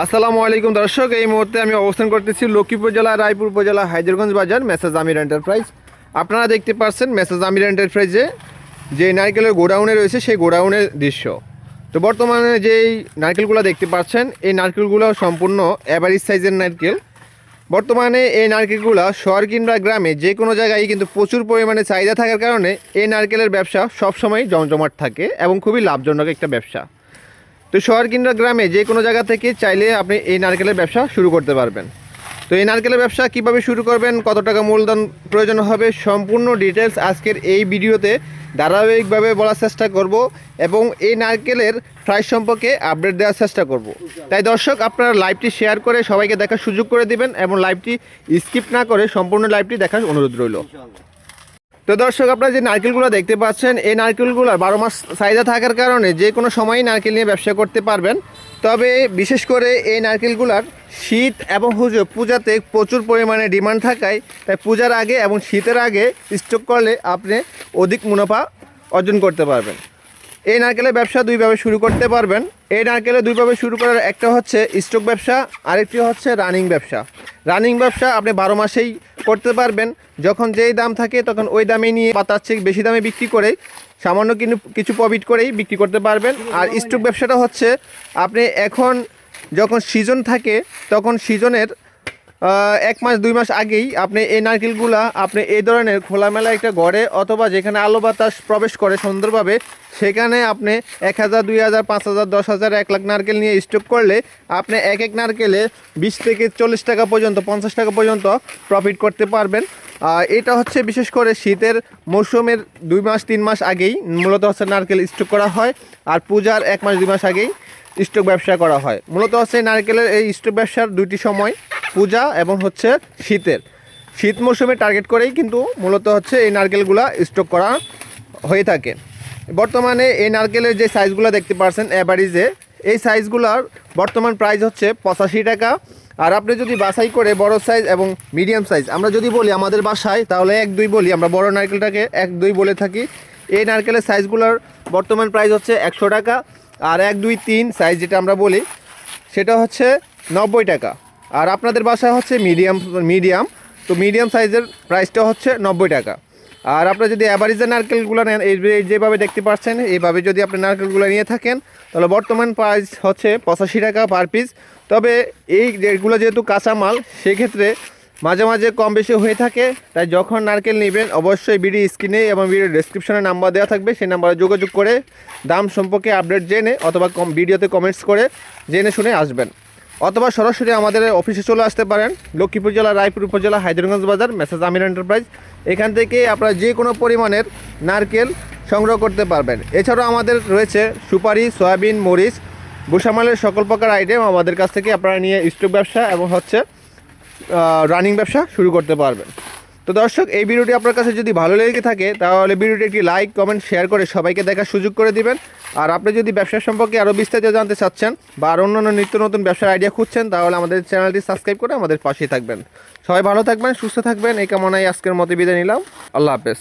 আসসালামু আলাইকুম দর্শক, এই মুহূর্তে আমি অবস্থান করতেছি লক্ষ্মীপুর জেলা রায়পুর উপজেলা হায়দরগঞ্জ বাজার, মেসেজ আমির এন্টারপ্রাইজ। আপনারা দেখতে পাচ্ছেন মেসেজ আমির এন্টারপ্রাইজে যে নারকেলের গোডাউনে রয়েছে সেই গোডাউনের দৃশ্য। তো বর্তমানে যেই নারকেলগুলো দেখতে পাচ্ছেন, এই নারকেলগুলো সম্পূর্ণ অ্যাভারেজ সাইজের নারকেল। বর্তমানে এই নারকেলগুলো শহর কিংবা গ্রামে যে কোনো জায়গায় কিন্তু প্রচুর পরিমাণে চাহিদা থাকার কারণে এই নারকেলের ব্যবসা সবসময় জমজমাট থাকে এবং খুবই লাভজনক একটা ব্যবসা। তো শহর কিংবা গ্রামে যে কোনো জায়গা থেকে চাইলে আপনি এই নারকেলের ব্যবসা শুরু করতে পারবেন। তো এই নারকেলের ব্যবসা কীভাবে শুরু করবেন, কত টাকা মূলধন প্রয়োজন হবে সম্পূর্ণ ডিটেলস আজকের এই ভিডিওতে ধারাবাহিকভাবে বলার চেষ্টা করব এবং এই নারকেলের প্রাইস সম্পর্কে আপডেট দেওয়ার চেষ্টা করব। তাই দর্শক, আপনারা লাইভটি শেয়ার করে সবাইকে দেখার সুযোগ করে দিবেন এবং লাইভটি স্কিপ না করে সম্পূর্ণ লাইভটি দেখার অনুরোধ রইল। তো দর্শক, আপনারা যে নারকেলগুলো দেখতে পাচ্ছেন, এই নারকেলগুলো বারো মাস চাহিদা থাকার কারণে যে কোনো সময়ই নারকেল নিয়ে ব্যবসা করতে পারবেন। তবে বিশেষ করে এই নারকেলগুলার শীত এবং হুজো পূজাতে প্রচুর পরিমাণে ডিমান্ড থাকায়, তাই পূজার আগে এবং শীতের আগে স্টক করলে আপনি অধিক মুনাফা অর্জন করতে পারবেন। এই নারকেলের ব্যবসা দুইভাবে শুরু করতে পারবেন। এই নারকেলের দুইভাবে শুরু করার একটা হচ্ছে স্টক ব্যবসা, আরেকটি হচ্ছে রানিং ব্যবসা। রানিং ব্যবসা আপনি বারো মাসেই করতে পারবেন। যখন যেই দাম থাকে তখন ওই দামে নিয়ে বা তার চেয়ে বেশি দামে বিক্রি করে সামান্য কিন্তু কিছু প্রফিট করেই বিক্রি করতে পারবেন। আর স্টক ব্যবসাটা হচ্ছে আপনি এখন যখন সিজন থাকে তখন সিজনের এক মাস, দুই মাস আগেই আপনি এই নারকেলগুলা আপনি এই ধরনের খোলামেলা একটা ঘরে অথবা যেখানে আলো বাতাস প্রবেশ করে সুন্দরভাবে, সেখানে আপনি এক হাজার, দুই হাজার, পাঁচ হাজার, দশ হাজার, এক লাখ নারকেল নিয়ে স্টক করলে আপনি এক এক নারকেলে বিশ থেকে চল্লিশ টাকা পর্যন্ত, পঞ্চাশ টাকা পর্যন্ত প্রফিট করতে পারবেন। এটা হচ্ছে বিশেষ করে শীতের মৌসুমের দুই মাস, তিন মাস আগেই মূলত হচ্ছে নারকেল স্টক করা হয় আর পূজার এক মাস, দুই মাস আগেই স্টক ব্যবসা করা হয়। মূলত হচ্ছে নারকেলের এই স্টক ব্যবসার দুইটি সময়। পূজা এবং হচ্ছে শীতের। শীত মৌসুমে টার্গেট করেই কিন্তু মূলত হচ্ছে এই নারকেলগুলা স্টক করা হয়ে থাকে। বর্তমানে এই নারকেলের যে সাইজগুলো দেখতে পাচ্ছেন অ্যাভারেজে এই সাইজগুলোর বর্তমান প্রাইস হচ্ছে পঁচাশি টাকা। আর আপনি যদি বাছাই করে বড় সাইজ এবং মিডিয়াম সাইজ আমরা যদি বলি আমাদের বাসায়, তাহলে এক দুই বলি, আমরা বড় নারকেলটাকে এক দুই বলে থাকি। এই নারকেলের সাইজগুলোর বর্তমান প্রাইস হচ্ছে একশো টাকা। আর এক দুই তিন সাইজ যেটা আমরা বলি, সেটা হচ্ছে নব্বই টাকা। আর আপনাদের বাসায় হচ্ছে মিডিয়াম মিডিয়াম তো মিডিয়াম সাইজের প্রাইসটা হচ্ছে নব্বই টাকা। আর আপনারা যদি অ্যাভারেজের নারকেলগুলো নেন, এই যেভাবে দেখতে পাচ্ছেন, এইভাবে যদি আপনি নারকেলগুলো নিয়ে থাকেন, তাহলে বর্তমান প্রাইস হচ্ছে পঁচাশি টাকা পার পিস তবে এই যেগুলো যেহেতু কাঁচামাল সেক্ষেত্রে মাঝে মাঝে কম বেশি হয়ে থাকে। তাই যখন নারকেল নেবেন, অবশ্যই ভিডিও স্ক্রিনে এবং ভিডিও ডেসক্রিপশনে নাম্বার দেওয়া থাকবে। সেই নাম্বারে যোগাযোগ করে দাম সম্পর্কে আপডেট জেনে অথবা কম ভিডিওতে কমেন্টস করে জেনে শুনে আসবেন। অথবা সরাসরি আমাদের অফিসে চলে আসতে পারেন। লক্ষ্মীপুর জেলা, রায়পুর উপজেলা হায়দ্রগঞ্জ বাজার, মেসেজ আমির এন্টারপ্রাইজ। এখান থেকে আপনারা যে কোনো পরিমাণের নারকেল সংগ্রহ করতে পারবেন। এছাড়াও আমাদের রয়েছে সুপারি, সয়াবিন, মরিচ, বুসামালের সকল প্রকার আইটেম আমাদের কাছ থেকে আপনারা নিয়ে স্টক ব্যবসা এবং হচ্ছে রানিং ব্যবসা শুরু করতে পারবেন। তো দর্শক, এই ভিডিওটি আপনার কাছে যদি ভালো লেগে থাকে, তাহলে ভিডিওটি একটি লাইক, কমেন্ট, শেয়ার করে সবাইকে দেখার সুযোগ করে দিবেন। আর আপনি যদি ব্যবসা সম্পর্কে আরও বিস্তারিত জানতে চাচ্ছেন বা আর অন্যান্য নিত্য নতুন ব্যবসার আইডিয়া খুঁজছেন, তাহলে আমাদের চ্যানেলটি সাবস্ক্রাইব করে আমাদের পাশেই থাকবেন। সবাই ভালো থাকবেন, সুস্থ থাকবেন, এই কামনায় আজকের মতো বিদায় নিলাম। আল্লাহ হাফেজ।